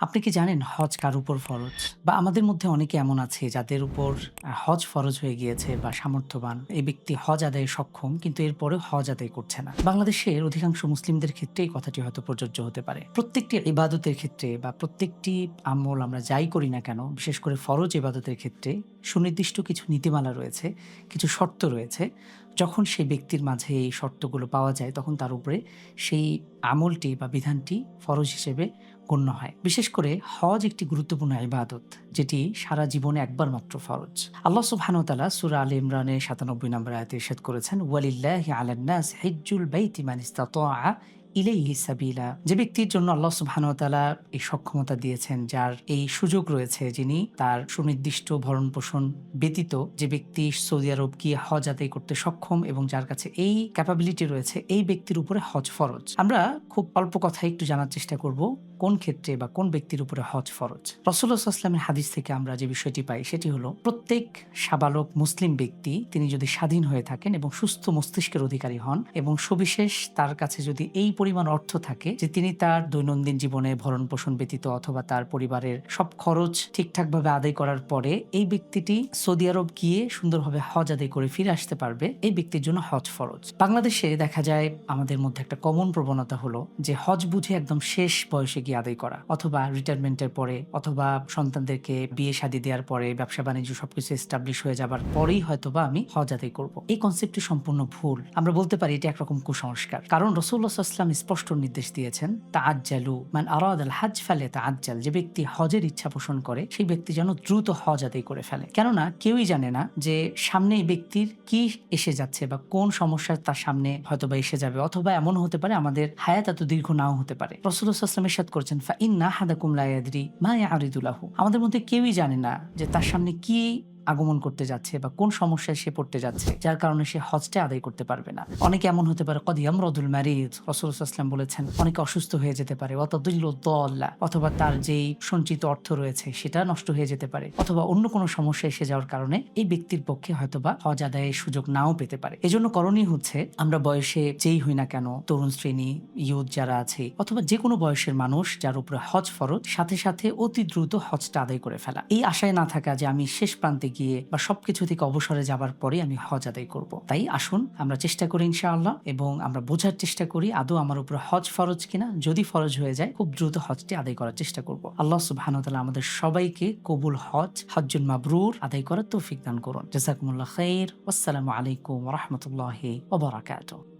আপনি কি জানেন হজ কার উপর ফরজ? বা আমাদের মধ্যে অনেকে এমন আছে যাদের উপর হজ ফরজ হয়ে গিয়েছে বা সামর্থ্যবান। এই ব্যক্তি হজ আদায়ে সক্ষম কিন্তু এরপরেও হজ আদায় করছে না। বাংলাদেশের অধিকাংশ মুসলিমদের ক্ষেত্রে এই কথাটি হয়তো প্রযোজ্য হতে পারে। প্রত্যেকটি ইবাদতের ক্ষেত্রে বা প্রত্যেকটি আমল আমরা যাই করি না কেন, বিশেষ করে ফরজ ইবাদতের ক্ষেত্রে সুনির্দিষ্ট কিছু নীতিমালা রয়েছে, কিছু শর্ত রয়েছে। যখন সেই ব্যক্তির মাঝে এই শর্তগুলো পাওয়া যায়, তখন তার উপরে সেই আমলটি বা বিধানটি ফরজ হিসেবে গণ্য হয়। বিশেষ করে হজ একটি গুরুত্বপূর্ণ ইবাদত, যেটি সারা জীবনে একবার মাত্র ফরজ। আল্লাহ সুহান তালা সুরা আলে ইমরানের ৯৭ নম্বর আয়াতে ইসাদ করেছেন, ওয়ালিল্লাহ আলান্নাস হিজুল বাইতি মানিস্তা ইলাইহি সাবিলা, যে ব্যক্তির জন্য আল্লাহ তাআলা এই সক্ষমতা দিয়েছেন, যার এই সুযোগ রয়েছে যিনি তার সুনির্দিষ্ট ভরণ পোষণ ব্যতীত যে ব্যক্তি সৌদি আরব গিয়ে হজ আদায় করতে সক্ষম এবং যার কাছে এই ক্যাপাবিলিটি রয়েছে, এই ব্যক্তির উপরে হজ ফরজ। আমরা খুব অল্প কথায় একটু জানার চেষ্টা করব, কোন ক্ষেত্রে বা কোন ব্যক্তির উপরে হজ ফরজ? রসুল্লাহ আসলামের হাদিস থেকে আমরা যে বিষয়টি পাই, সেটি হলো প্রত্যেক সাবালক মুসলিম ব্যক্তি, তিনি যদি স্বাধীন হয়ে থাকেন এবং সুস্থ মস্তিষ্কের অধিকারী হন এবং সবিশেষ তার কাছে যদি এই পরিমাণ অর্থ থাকে যে তিনি তার দৈনন্দিন জীবনে ভরণ পোষণ ব্যতীত অথবা তার পরিবারের সব খরচ ঠিকঠাকভাবে আদায় করার পরে এই ব্যক্তিটি সৌদি আরব গিয়ে সুন্দরভাবে হজ আদায় করে ফিরে আসতে পারবে এই ব্যক্তির জন্য হজ ফরজ। বাংলাদেশে দেখা যায় আমাদের মধ্যে একটা কমন প্রবণতা হলো যে হজ বুঝে একদম শেষ বয়সে গিয়ে আদায় করা অথবা রিটায়ারমেন্টের পরে অথবা সন্তানদেরকে বিয়ে শাদী দেওয়ার পরে ব্যবসা বাণিজ্য সবকিছু এস্টাবলিশ হয়ে যাবার পরেই হয়তোবা আমি হজ আদায় করব। এই কনসেপ্টটি সম্পূর্ণ ভুল। আমরা বলতে পারি এটা একরকম কুসংস্কার। কারণ রসুল্লাহ ইসলাম স্পষ্ট নির্দেশ দিয়েছেন তা আজ্জালু মান আরাদ আল হাজ ফেলে তা আজ্জাল যে ব্যক্তি হজের ইচ্ছা পোষণ করে, সেই ব্যক্তি যেন দ্রুত হজ আদায় করে ফেলে। কেননা কেউই জানে না যে সামনে এই ব্যক্তির কি এসে যাচ্ছে বা কোন সমস্যা তার সামনে হয়তো বা এসে যাবে, অথবা এমন হতে পারে আমাদের হায়াত এত দীর্ঘ নাও হতে পারে। রসুল্লাহ ইসলামের সাথ করেছেন ফা ইন্না হাদাকুম লায়াদ্রি মা ইয়ারিদুলাহু আমাদের মধ্যে কেউই জানে না যে তার সামনে কি আগমন করতে যাচ্ছে বা কোন সমস্যায় সে পড়তে যাচ্ছে, যার কারণে সে হজটা আদায় করতে পারবে না। অনেকে এমন হতে পারে কদিয়াম রদুল ম্যারিদ রসুলাম বলেছেন, অনেকে অসুস্থ হয়ে যেতে পারে অতদুল্লাহ অথবা তার যেই সঞ্চিত অর্থ রয়েছে সেটা নষ্ট হয়ে যেতে পারে, অথবা অন্য কোনো সমস্যা এসে যাওয়ার কারণে এই ব্যক্তির পক্ষে হয়তোবা হজ আদায়ের সুযোগ নাও পেতে পারে। এজন্য করণীয় হচ্ছে, আমরা বয়সে যেই হই না কেন, তরুণ শ্রেণি, ইউথ যারা আছে, অথবা যে কোনো বয়সের মানুষ যার উপরে হজ ফরজ, সাথে সাথে অতি দ্রুত হজটা আদায় করে ফেলা। এই আশায় না থাকা যে আমি শেষ প্রান্তে গিয়ে বা সবকিছু থেকে অবসরে যাবার পরে আমি হজ আদায় করব। তাই আসুন, আমরা চেষ্টা করি ইনশাআল্লাহ এবং আমরা বোঝার চেষ্টা করি আদৌ আমার উপর হজ ফরজ কিনা। যদি ফরজ হয়ে যায়, খুব দ্রুত হজটি আদায় করার চেষ্টা করব। আল্লাহ তাআলা আমাদের সবাইকে কবুল হজ, হজ্জুল মাবরুর আদায় করার তৌফিক দান করুন। জাযাকুমুল্লাহ খাইর। আসসালামু আলাইকুম রাহমাতুল্লাহি ওয়া বারাকাতুহু।